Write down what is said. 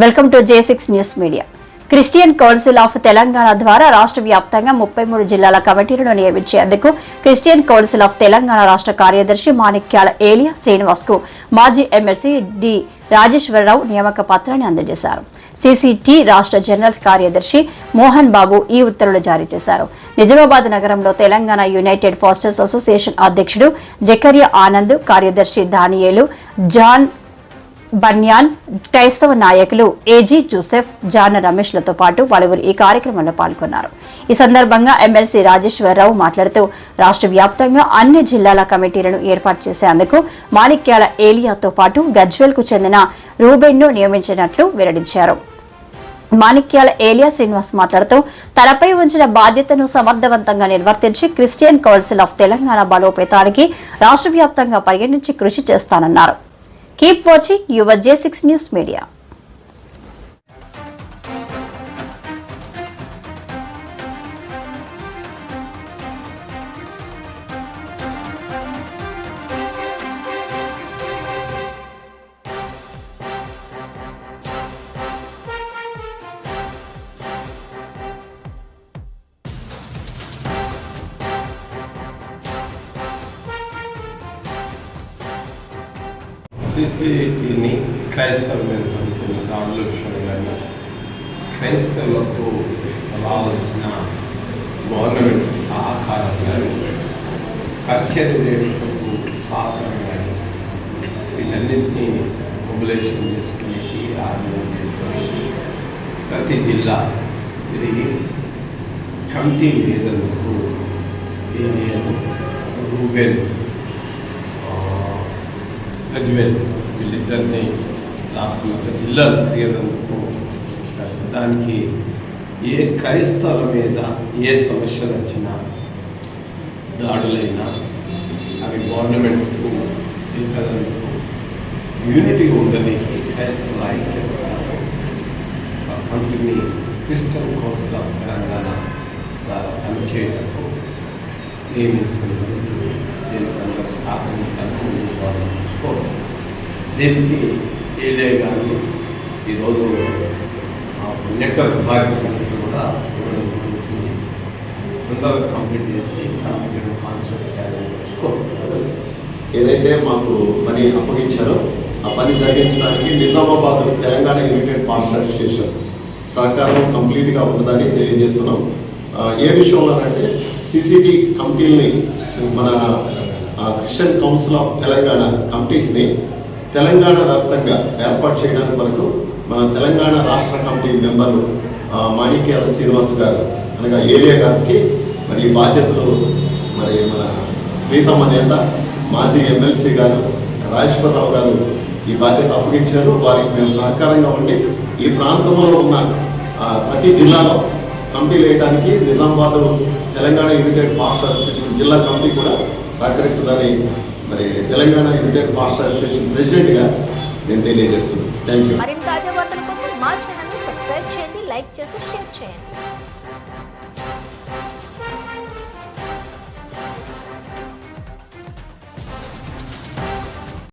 Welcome to J six news media. Christian council of Telangana ద్వారా రాష్ట్ర వ్యాప్తంగా ముప్పై మూడు జిల్లాల కమిటీలను నియమించేందుకు క్రిస్టియన్ కౌన్సిల్ ఆఫ్ తెలంగాణ రాష్ట్ర కార్యదర్శి మాణిక్యాల ఏలియా శ్రీనివాస్కు మాజీ ఎమ్మెల్సీ డి రాజేశ్వరరావు నియామక పత్రాన్ని అందజేశారు. సిసిటి రాష్ట్ర జనరల్ కార్యదర్శి మోహన్ బాబు ఈ ఉత్తర్వులు జారీ చేశారు. నిజామాబాద్ నగరంలో తెలంగాణ యునైటెడ్ ఫాస్టర్స్ అసోసియేషన్ అధ్యక్షుడు జకరియా ఆనంద్ కార్యదర్శి దానియేలు జాన్ బన్యాన్ క్రైస్తవ నాయకులు ఏజీ జోసెఫ్ జాన రమేష్లతో పాటు పలువురు ఈ కార్యక్రమంలో పాల్గొన్నారు. ఈ సందర్భంగా ఎమ్మెల్సీ రాజేశ్వరరావు మాట్లాడుతూ రాష్ట్ర వ్యాప్తంగా అన్ని జిల్లాల కమిటీలను ఏర్పాటు చేసేందుకు మాణిక్యాల ఏలియాతో పాటు గజ్వెల్కు చెందిన రూబెన్ను నియమించినట్లు వెల్లడించారు. మాణిక్యాల ఏలియా శ్రీనివాస్ మాట్లాడుతూ తనపై ఉంచిన బాధ్యతను సమర్థవంతంగా నిర్వర్తించి క్రిస్టియన్ కౌన్సిల్ ఆఫ్ తెలంగాణ బలోపేతానికి రాష్ట్ర వ్యాప్తంగా పరిగణించి కృషి చేస్తానన్నారు. Keep watching your J six news media సిసిటిని క్రైస్తవమైన మీద జరుగుతున్న దాడుల విషయంలో క్రైస్తవులకు రావాల్సిన గవర్నమెంట్ సహకారం కానీ పరిచయం చేయడానికి సహకారం కానీ వీటన్నింటినీ మొబిలైజేషన్ చేసుకుని ఆర్గనైజ్ చేసుకుని ప్రతి జిల్లా తిరిగి కమిటీ వేదందుకు ఏరియాను రూబెన్ గజ్వేల్ వీళ్ళిద్దరిని రాష్ట్ర యొక్క జిల్లాలు తిరిగేందుకు దానికి ఏ క్రైస్తవుల మీద ఏ సమస్యలు వచ్చినా దాడులైనా అవి గవర్నమెంట్కు తెలిపేందుకు యూనిటీ ఉండడానికి క్రైస్తవుల ఐక్యత ఆ company Christian council of Telangana ద్వారా పనిచేయటకు నియమించుకుని నేను అందరూ సహకరించాలని దీనికి ఏలే కానీ ఈరోజు నెట్వర్క్ బాధ్యత కూడా ఇవ్వడం జరుగుతుంది. తొందరగా కంప్లీట్ చేసి కంప్లీట్ కాన్సెప్ట్ చేయాలని చూసుకోవడం ఏదైతే మాకు పని అప్పగించారో ఆ పని జరిగించడానికి Nizamabad Telangana united pastor association సహకారం కంప్లీట్గా ఉండదని తెలియజేస్తున్నాం. ఏ ఏ విషయంలోనంటే సిసిటి కమిటీలని మన ఆ, క్రిస్టియన్ కౌన్సిల్ ఆఫ్ తెలంగాణ కమిటీస్ని తెలంగాణ వ్యాప్తంగా ఏర్పాటు చేయడానికి వరకు మన తెలంగాణ రాష్ట్ర కమిటీ మెంబరు మాణిక్యాల శ్రీనివాస్ గారు అనగా ఏరియా గారికి మరి ఈ బాధ్యతలు మరి మన ప్రీతమ్మ నేత మాజీ ఎమ్మెల్సీ గారు రాజేశ్వరరావు గారు ఈ బాధ్యత అప్పగించారు. వారికి మేము సహకారంగా ఉండి ఈ ప్రాంతంలో ఉన్న ప్రతి జిల్లాలో కమిటీలు వేయడానికి Nizamabad Telangana united pastor association జిల్లా కమిటీ కూడా సహకరిస్తుందని మరి తెలంగాణ యునైటెడ్ పాస్టర్ అసోసియేషన్ ప్రెసిడెంట్గా నేను తెలియజేస్తున్నాను. థ్యాంక్ యూ మరిన్ని తాజా వార్తల కోసం మా ఛానల్ సబ్స్క్రైబ్ చేయండి లైక్ చేసి షేర్ చేయండి.